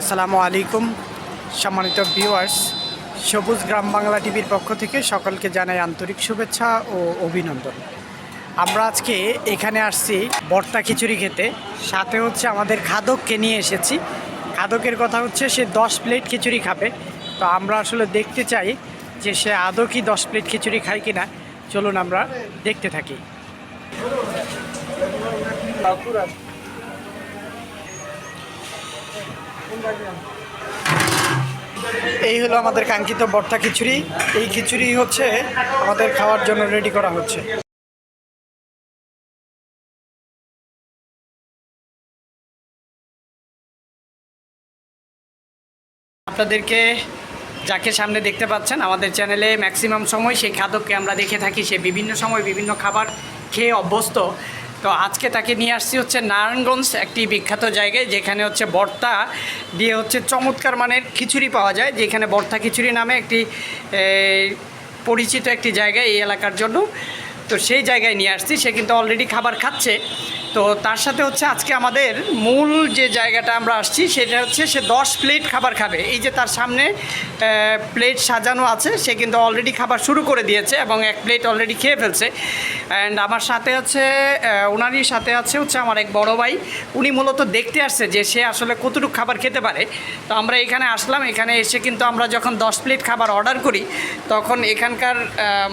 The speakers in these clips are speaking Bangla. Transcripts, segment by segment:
আসসালামু আলাইকুম, সম্মানিত ভিউয়ার্স। সবুজ গ্রাম বাংলা টিভির পক্ষ থেকে সকলকে জানাই আন্তরিক শুভেচ্ছা ও অভিনন্দন। আমরা আজকে এখানে আসছি বর্তা খিচুড়ি খেতে। সাথে হচ্ছে আমাদের খাদককে নিয়ে এসেছি। খাদকের কথা হচ্ছে, সে দশ প্লেট খিচুড়ি খাবে। তো আমরা আসলে দেখতে চাই যে সে আদৌ কি দশ প্লেট খিচুড়ি খায় কিনা। চলুন আমরা দেখতে থাকি। এই হলো আমাদের কাঙ্ক্ষিত বর্তা খিচুড়ি। এই খিচুড়ি হচ্ছে আমাদের খাওয়ার জন্য রেডি করা হচ্ছে। আপনাদেরকে যাকে সামনে দেখতে পাচ্ছেন, আমাদের চ্যানেলে ম্যাক্সিমাম সময় সেই খাদককে আমরা দেখে থাকি। সে বিভিন্ন সময় বিভিন্ন খাবার খেয়ে অভ্যস্ত। তো আজকে তাকে নিয়ে আসছি হচ্ছে নারায়ণগঞ্জ, একটি বিখ্যাত জায়গায়, যেখানে হচ্ছে বর্তা দিয়ে হচ্ছে চমৎকার মানের খিচুড়ি পাওয়া যায়, যেখানে বর্তা খিচুড়ি নামে একটি পরিচিত একটি জায়গা এই এলাকার জন্য। তো সেই জায়গায় নিয়ে আসছি, সে কিন্তু অলরেডি খাবার খাচ্ছে। তো তার সাথে হচ্ছে আজকে আমাদের মূল যে জায়গাটা আমরা আসছি, সেটা হচ্ছে সে দশ প্লেট খাবার খাবে। এই যে তার সামনে প্লেট সাজানো আছে, সে কিন্তু অলরেডি খাবার শুরু করে দিয়েছে এবং এক প্লেট অলরেডি খেয়ে ফেলছে। অ্যান্ড আমার সাথে আছে ওনারই সাথে আছে হচ্ছে আমার এক বড় ভাই। উনি মূলত দেখতে আসছে যে সে আসলে কতটুকু খাবার খেতে পারে। তো আমরা এখানে আসলাম, এখানে এসে কিন্তু আমরা যখন দশ প্লেট খাবার অর্ডার করি, তখন এখানকার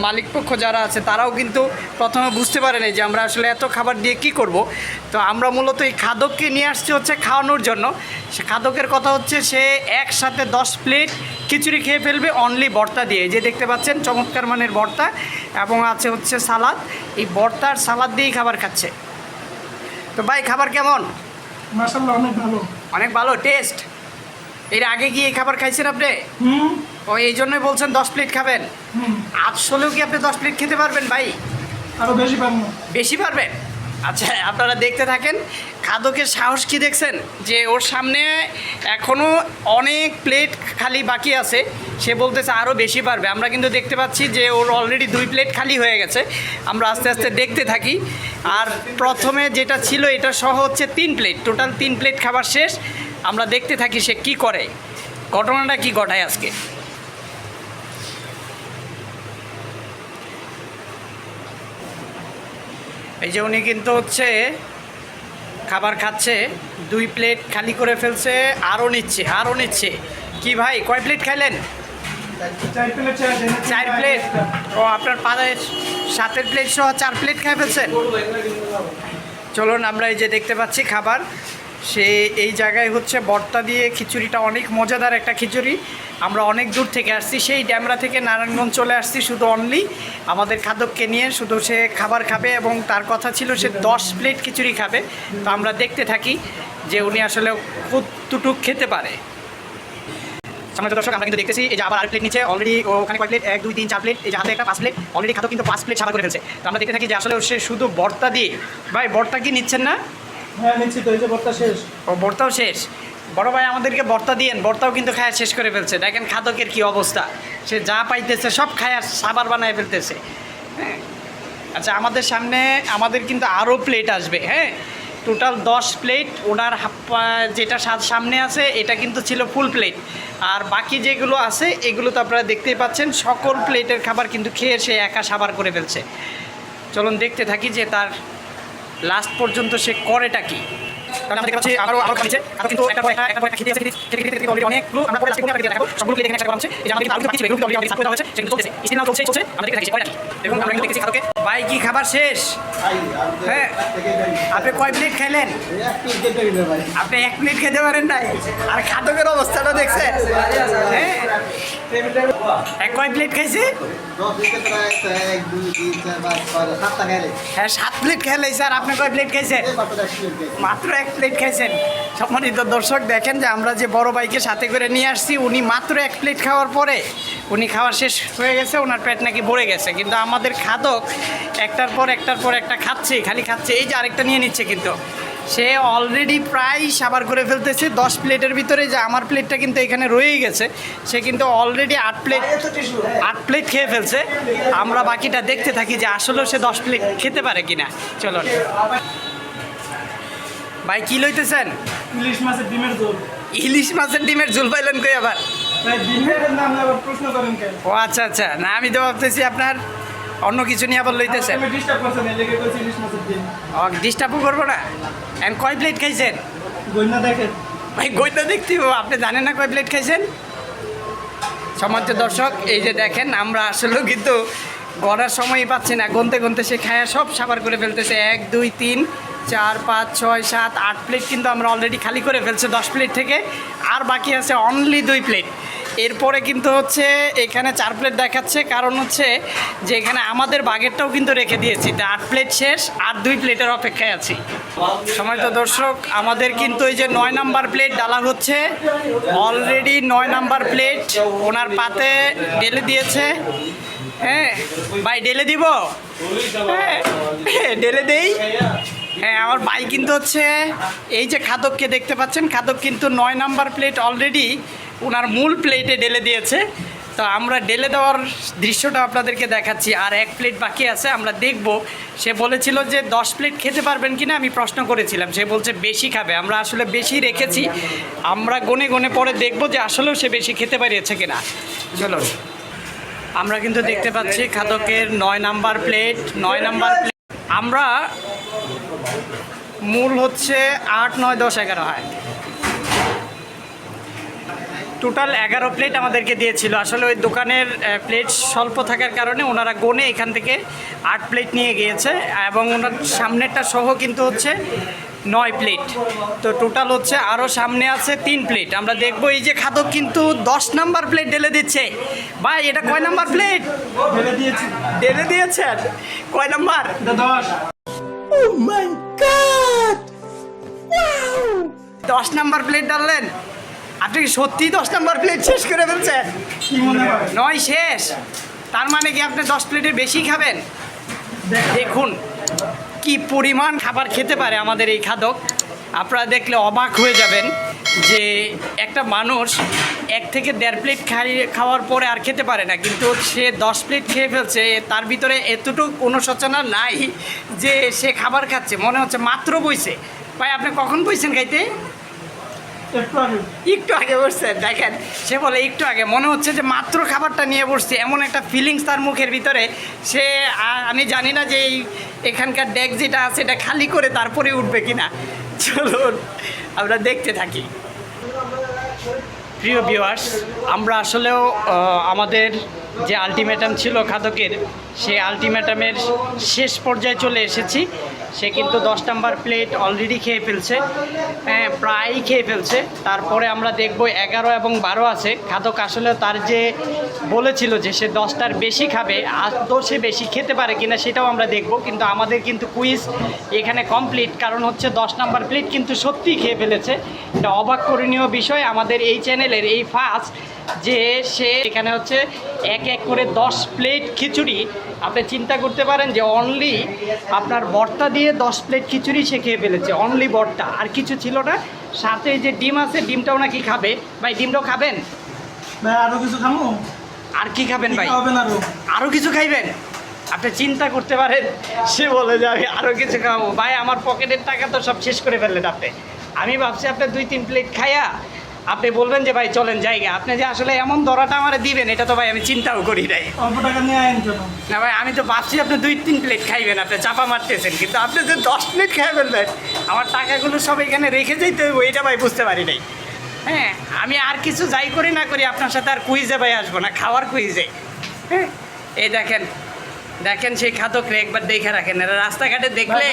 মালিকপক্ষ যারা আছে, তারাও কিন্তু প্রথমে বুঝতে পারেনি যে আমরা আসলে এত খাবার দিয়ে কি করব। তো আমরা মূলত এই খাদককে নিয়ে আসছি হচ্ছে খাওয়ানোর জন্য। সে খাদকের কথা হচ্ছে সে একসাথে দশ প্লেট খিচুড়ি খেয়ে ফেলবে অনলি ভর্তা দিয়ে। যে দেখতে পাচ্ছেন চমৎকার মানের ভর্তা এবং আছে হচ্ছে সালাদ। এই ভর্তার সালাদ দিয়েই খাবার খাচ্ছে। তো ভাই খাবার কেমন? মাসাল্লাহ অনেক ভালো। অনেক ভালো টেস্ট এর আগে গিয়ে এই খাবার খাইছেন আপনি? হুম। ও এই জন্যই বলছেন দশ প্লেট খাবেন। আসলেও কি আপনি দশ প্লেট খেতে পারবেন ভাই? আরও বেশি পারব। বেশি পারবেন? আচ্ছা আপনারা দেখতে থাকেন, খাদকের সাহস কি দেখছেন? যে ওর সামনে এখনও অনেক প্লেট খালি বাকি আছে, সে বলতেছে আরও বেশি পারবে। আমরা কিন্তু দেখতে পাচ্ছি যে ওর অলরেডি দুই প্লেট খালি হয়ে গেছে। আমরা আস্তে আস্তে দেখতে থাকি। আর প্রথমে যেটা ছিল, এটা সহ হচ্ছে তিন প্লেট টোটাল তিন প্লেট খাবার শেষ। আমরা দেখতে থাকি সে কি করে। ঘটনাটা কি ঘটায় আজকে? এই যে উনি কিন্তু হচ্ছে খাবার খাচ্ছে দুই প্লেট খালি করে ফেলছে আরও নিচ্ছে আরও নিচ্ছে। কি ভাই কয় প্লেট খাইলেন? চার প্লেট ও আপনার পাড়ায় সাতের প্লেট সহ চার প্লেট খাই ফেলছেন? চলুন আমরা এই যে দেখতে পাচ্ছি খাবার। সে এই জায়গায় হচ্ছে বর্তা দিয়ে খিচুড়িটা অনেক মজাদার একটা খিচুড়ি। আমরা অনেক দূর থেকে আসছি, সেই ড্যামরা থেকে নারায়ণগঞ্জ চলে আসছি শুধু অনলি আমাদের খাদককে নিয়ে শুধু সে খাবার খাবে এবং তার কথা ছিল সে দশ প্লেট খিচুড়ি খাবে। তো আমরা দেখতে থাকি যে উনি আসলে কতটুক খেতে পারে। সামনে দর্শক, আমরা কিন্তু দেখতেছি এই যে আবার আর প্লেট নিচে অলরেডি ওখানে কয় প্লেট এক, দুই, তিন, চার প্লেট এই যে হাতে একটা পাঁচ প্লেট অলরেডি খাতো কিন্তু পাঁচ প্লেট সাবার করে ফেলছে। তো আমরা দেখতে থাকি যে আসলে সে শুধু বর্তা দিয়ে ভাই, বর্তা কি নিচ্ছেন না? হ্যাঁ বর্তা শেষ। ও বর্তাও শেষ? বড় ভাই, আমাদেরকে বর্তা দিয়েন। বর্তাও কিন্তু খায়া শেষ করে ফেলছে। দেখেন খাদকের কি অবস্থা। সে যা পাইতেছে, সব খায়া সাবার বানায় ফেলতেছে। হ্যাঁ? আচ্ছা আমাদের সামনে, আমাদের কিন্তু আরও প্লেট আসবে হ্যাঁ? টোটাল দশ প্লেট ওনার যেটা সামনে আছে, এটা কিন্তু ছিল ফুল প্লেট আর বাকি যেগুলো আছে, এগুলো তো আপনারা দেখতেই পাচ্ছেন, সকল প্লেটের খাবার কিন্তু খেয়ে সে একা সাবার করে ফেলছে। চলুন দেখতে থাকি যে তার লাস্ট পর্যন্ত সে করেটা কি? কারণ আমরা দেখতে পাচ্ছি আবারও আরও খাচ্ছে আরও কিন্তু একটা পর একটা একটা পর একটা খেতে আছে খেতে খেতে খেতে খেতে অনেকগুলো আমরা পরে লাস্টে কোনটা দেখাবো সবগুলো প্লেট এখানে একটা করা হচ্ছে। এই যে আমাদের কিন্তু আরও কিছু এগুলো কিন্তু already সাফ করে সেগুলো চলছে স্টিনাল চলছে চলছে আমরা দেখতে থাকি কয়টা কি? আমরা দেখতেছি খাদকে ভাই কি খাবার শেষ? হ্যাঁ। আপনি কয় প্লেট খেলেন? আপনি এক প্লেট খেতে পারেন নাই? আর খাদকের অবস্থাটা দেখছেন? হ্যাঁ। এক কয় প্লেট খাইছে? হ্যাঁ সাত প্লেট খেলে স্যার আপনি কয় প্লেট খাইছেন মাত্র এক প্লেট খাইছেন। সম্মানিত দর্শক, দেখেন যে আমরা যে বড় ভাইকে সাথে করে নিয়ে আসছি, উনি মাত্র এক প্লেট খাওয়ার পরে উনি খাওয়া শেষ হয়ে গেছে ওনার পেট নাকি ভরে গেছে। কিন্তু আমাদের খাদক একটার পর একটার পর একটা খাচ্ছে, খালি খাচ্ছে। এই যে আরেকটা নিয়ে নিচ্ছে কিন্তু। সে অলরেডি প্রায় সাবার করে ফেলতেছে। দশ প্লেটের ভিতরে যে আমার প্লেটটা কিন্তু এখানে রয়েই গেছে। সে কিন্তু অলরেডি আট প্লেট আট প্লেট খেয়ে ফেলছে। আমরা বাকিটা দেখতে থাকি যে আসলেও সে দশ প্লেট খেতে পারে কিনা। চলুন। ভাই কি লইতেছেন? ইলিশ মাছের ডিমের ঝোল। ইলিশ মাছের ডিমের ঝুল পাইলেন কই আবার? ও আচ্ছা আচ্ছা। না আমি তো ভাবতেছি আপনার অন্য কিছু নিয়ে আবার লইতেছেন ডিস্টার্বও করব না? এখন কয় প্লেট খাইছেন? ভাই গইটা দেখতে হবে। আপনি জানেন না কয় প্লেট খাইছেন? সমাজ দর্শক এই যে দেখেন আমরা আসলেও কিন্তু গড়ার সময়ই পাচ্ছি না। গনতে গনতে সে খায়া সব সাবার করে ফেলতেছে। এক দুই তিন চার পাঁচ ছয় সাত আট প্লেট কিন্তু আমরা অলরেডি খালি করে ফেলছে দশ প্লেট থেকে। আর বাকি আছে অনলি দুই প্লেট। এরপরে কিন্তু হচ্ছে এখানে চার প্লেট দেখাচ্ছে। কারণ হচ্ছে যে এখানে আমাদের বাগেরটাও কিন্তু রেখে দিয়েছি। তা আট প্লেট শেষ, আর দুই প্লেটের অপেক্ষায় আছি। সময় তো দর্শক, আমাদের কিন্তু এই যে নয় নাম্বার প্লেট ডালা হচ্ছে অলরেডি নয় নাম্বার প্লেট ওনার পাতে ঢেলে দিয়েছে। হ্যাঁ ভাই, ঢেলে দিব? হ্যাঁ ঢেলে দেই। হ্যাঁ আমার ভাই কিন্তু হচ্ছে, এই যে খাদককে দেখতে পাচ্ছেন, খাদক কিন্তু নয় নাম্বার প্লেট অলরেডি ওনার মূল প্লেটে ঢেলে দিয়েছে। তো আমরা ঢেলে দেওয়ার দৃশ্যটা আপনাদেরকে দেখাচ্ছি। আর এক প্লেট বাকি আছে, আমরা দেখব। সে বলেছিল যে, দশ প্লেট খেতে পারবেন কিনা? আমি প্রশ্ন করেছিলাম। সে বলছে, বেশি খাবে। আমরা আসলে বেশি রেখেছি। আমরা গনে গনে পরে দেখব যে, আসলেও সে বেশি খেতে পারিয়েছে কিনা। চলো আমরা কিন্তু দেখতে পাচ্ছি খাদকের নয় নাম্বার প্লেট নয় নাম্বার প্লেট আমরা মূল হচ্ছে আট, নয়, দশ, এগারো, হয়। টোটাল এগারো প্লেট আমাদেরকে দিয়েছিল। আসলে ওই দোকানের প্লেট স্বল্প থাকার কারণে ওনারা গনে এখান থেকে আট প্লেট নিয়ে গিয়েছে এবং ওনার সামনেরটা সহ কিন্তু হচ্ছে নয় প্লেট তো টোটাল হচ্ছে আরও সামনে আছে তিন প্লেট আমরা দেখব এই যে খাদক কিন্তু দশ নাম্বার প্লেট ঢেলে দিচ্ছে। ভাই এটা কয় নাম্বার প্লেট ঢেলে দিয়েছে। ঢেলে দিয়েছেন? কয় নাম্বার? দশ। নাম্বার প্লেট ডাললেন আপনি কি সত্যি দশ নম্বর প্লেট শেষ করে ফেলছেন নয় শেষ। তার মানে কি আপনি দশ প্লেটের বেশি খাবেন? দেখুন, কি পরিমাণ খাবার খেতে পারে আমাদের এই খাদক। আপনারা দেখলে অবাক হয়ে যাবেন যে একটা মানুষ এক থেকে দেড় প্লেট খাই খাওয়ার পরে আর খেতে পারে না। কিন্তু সে দশ প্লেট খেয়ে ফেলছে, তার ভিতরে এতটুকু অনুশোচনা নাই যে সে খাবার খাচ্ছে। মনে হচ্ছে মাত্র বইছে। ভাই, আপনি কখন বইছেন খাইতে? একটু আগে একটু আগে বসছেন দেখেন সে বলে একটু আগে মনে হচ্ছে যে মাত্র খাবারটা নিয়ে বসছে এমন একটা ফিলিংস তার মুখের ভিতরে। সে আমি জানি না যে এই এখানকার ডেক যেটা আছে এটা খালি করে তারপরে উঠবে কিনা। চলুন আমরা দেখতে থাকি। প্রিয় ভিউয়ার্স আমরা আসলেও আমাদের যে আলটিমেটাম ছিল খাদকের, সেই আলটিমেটামের শেষ পর্যায়ে চলে এসেছি। সে কিন্তু দশ নাম্বার প্লেট অলরেডি খেয়ে ফেলছে। হ্যাঁ প্রায়ই খেয়ে ফেলছে। তারপরে আমরা দেখব এগারো এবং বারো আছে। খাদক আসলে তার যে বলেছিল যে সে দশটার বেশি খাবে আদৌ সে বেশি খেতে পারে কিনা সেটাও আমরা দেখব। কিন্তু আমাদের কিন্তু কুইজ এখানে কমপ্লিট কারণ হচ্ছে দশ নাম্বার প্লেট কিন্তু সত্যিই খেয়ে ফেলেছে। এটা অবাক করণীয় বিষয় আমাদের এই চ্যানেলের এই ফার্স্ট যে সে এখানে হচ্ছে এক এক করে দশ প্লেট খিচুড়ি। আপনি চিন্তা করতে পারেন যে অনলি আপনার বর্তা দিয়ে দশ প্লেট খিচুড়ি সে খেয়ে ফেলেছে। অনলি বর্তা আর কিছু ছিল না। সাথে যে ডিম আছে ডিমটাও নাকি খাবে। ভাই ডিমটাও খাবেন? ভাই আরও কিছু খামো আর কি খাবেন ভাই? আরও কিছু খাইবেন? আপনি চিন্তা করতে পারেন সে বলে যাবে আরও কিছু খাব। ভাই আমার পকেটের টাকা তো সব শেষ করে ফেললেন আপনি। আমি ভাবছি আপনার দুই তিন প্লেট খাইয়া আপনি বলবেন যে ভাই চলেন জায়গা। আপনি যে আসলে এমন দরাটা আমার দিবেন এটা তো ভাই আমি চিন্তাও করি নাই। অল্প টাকা নিয়ে আইন না ভাই আমি তো ভাবছি আপনি দুই তিন প্লেট খাইবেন আপনি চাপা মারতেছেন কিন্তু আপনি যে দশ প্লেট খাইবেন ভাই আমার টাকাগুলো সব এখানে রেখে যেতে হইব এটা ভাই বুঝতে পারি নাই। হ্যাঁ আমি আর কিছু যাই করি না করি আপনার সাথে আর কুইজে ভাই আসব না খাওয়ার কুইজে হ্যাঁ এই দেখেন দেখেন সেই খাদকরে একবার দেখে রাখেন এরা রাস্তাঘাটে দেখলে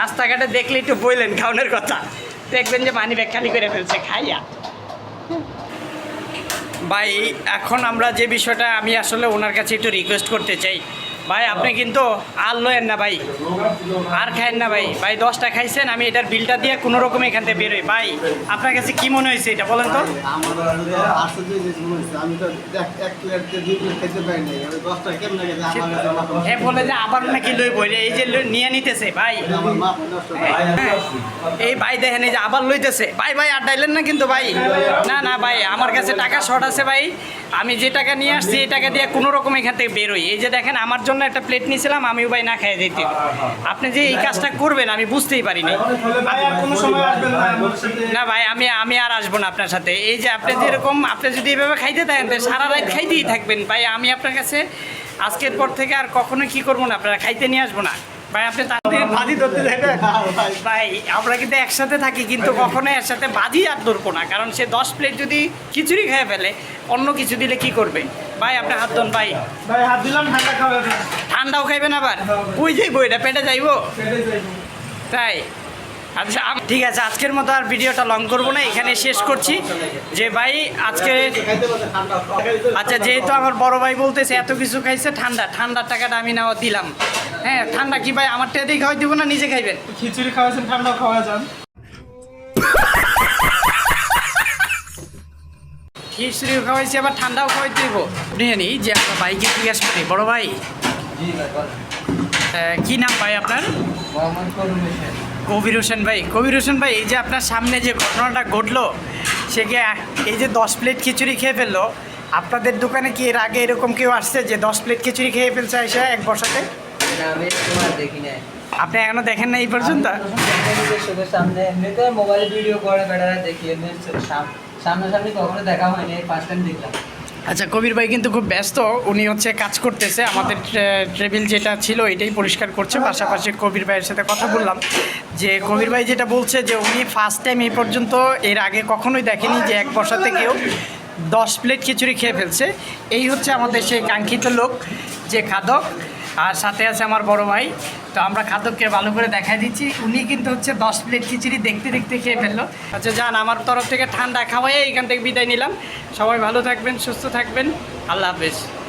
রাস্তাঘাটে দেখলে একটু বললেন খাওয়ানোর কথা। দেখবেন যে মানি ব্যাগ খালি করে ফেলছে, খাইয়া। ভাই, এখন আমরা যে বিষয়টা আমি আসলে ওনার কাছে একটু রিকোয়েস্ট করতে চাই ভাই, আপনি কিন্তু আর লয়েন না ভাই। আর খায়েন না ভাই। ভাই, দশটা খাইছেন, আমি এটার বিলটা দিয়ে কোনো রকম এখান থেকে বেরোই ভাই, আপনার কাছে কি মনে হয়েছে এটা, বলেন তো? বলে যে আবার নাকি লই বই এই যে নিয়ে নিতেছে, ভাই। এই ভাই দেখেন, এই যে আবার লইতেছে। ভাই ভাই, আর ডাইলেন না কিন্তু ভাই। না না ভাই, আমার কাছে টাকা শর্ট আছে ভাই। আমি যে টাকা নিয়ে আসছি, এই টাকা দিয়ে কোনো রকম এখান থেকে বেরোই এই যে দেখেন, আমার জন্য একটা প্লেট নিয়েছিলাম আমি ভাই না খাইয়ে দিতে। আপনি যে এই কাজটা করবেন, আমি বুঝতেই পারিনি। না ভাই, আমি আমি আর আসব না আপনার সাথে। এই যে আপনি যেরকম, আপনি যদি এভাবে খাইতে থাকেন সারা রাত খাইতেই থাকবেন। ভাই, আমি আপনার কাছে আজকের পর থেকে আর কখনো কি করব না, আপনারা খাইতে নিয়ে আসব না। ভাই আপনি তাদের ভাজি ধরতে যাবেন ভাই আমরা কিন্তু একসাথে থাকি কিন্তু কখনো একসাথে বাজি আর ধরবো না। কারণ সে দশ প্লেট যদি খিচুড়ি খেয়ে ফেলে অন্য কিছু দিলে কি করবে? ভাই আপনি হাত ধন ভাই। ভাই হাত দিলাম ঠান্ডা যাবে। ঠান্ডাও খাইবেন আবার? ওই যাইবো এটা পেটে যাইবো। তাই? আচ্ছা আম- ঠিক আছে আজকের মতো আর ভিডিওটা লং করব না এখানে শেষ করছি। যে ভাই আজকে আচ্ছা যেহেতু আমার বড় ভাই বলতেছে এত কিছু খাইছে ঠান্ডা ঠান্ডার টাকাটা আমি নাও দিলাম। হ্যাঁ ঠান্ডা কি ভাই আমার টাকা দিয়ে খাওয়াই দিব না নিজে খাইবেন? খিচুড়ি খাওয়াছেন ঠান্ডা খাওয়া যান। খিচুড়িও খাওয়াইছি আবার ঠান্ডাও খাওয়াই দিব যে আমরা বাইকে জিজ্ঞেস করি বড় ভাই? জি ভাই আহ, কি নাম ভাই আপনার? কবির হোসেন ভাই কবির হোসেন ভাই এই যে আপনার সামনে যে ঘটনাটা ঘটলো সে কি এই যে দশ প্লেট খিচুড়ি খেয়ে ফেলল আপনাদের দোকানে কি এর আগে এরকম কেউ আসছে যে দশ প্লেট খিচুড়ি খেয়ে ফেলছে এসে এক বসাতে? আপনি এখনও দেখেন না এই পর্যন্ত? সামনে মোবাইলে ভিডিও করে বেড়ারা দেখি সাম- সামনাসামনি কখনো দেখা হয়নি ফার্স্ট টাইম দেখলাম। আচ্ছা কবির ভাই কিন্তু খুব ব্যস্ত। উনি হচ্ছে কাজ করতেছে। আমাদের টেবিল যেটা ছিল এটাই পরিষ্কার করছে। পাশাপাশি কবির ভাইয়ের সাথে কথা বললাম যে, কবির ভাই যেটা বলছে যে, উনি ফার্স্ট টাইম এই পর্যন্ত এর আগে কখনোই দেখেনি যে এক বসাতে কেউ দশ প্লেট খিচুড়ি খেয়ে ফেলছে। এই হচ্ছে আমাদের সেই কাঙ্ক্ষিত লোক যে খাদক। আর সাথে আছে আমার বড় ভাই। তো আমরা খাদককে ভালো করে দেখাই দিচ্ছি। উনি কিন্তু হচ্ছে দশ প্লেট খিচুড়ি দেখতে দেখতে খেয়ে ফেলল। আচ্ছা যান, আমার তরফ থেকে ঠান্ডা খাওয়াই এইখান থেকে বিদায় নিলাম। সবাই ভালো থাকবেন, সুস্থ থাকবেন। আল্লাহ হাফেজ।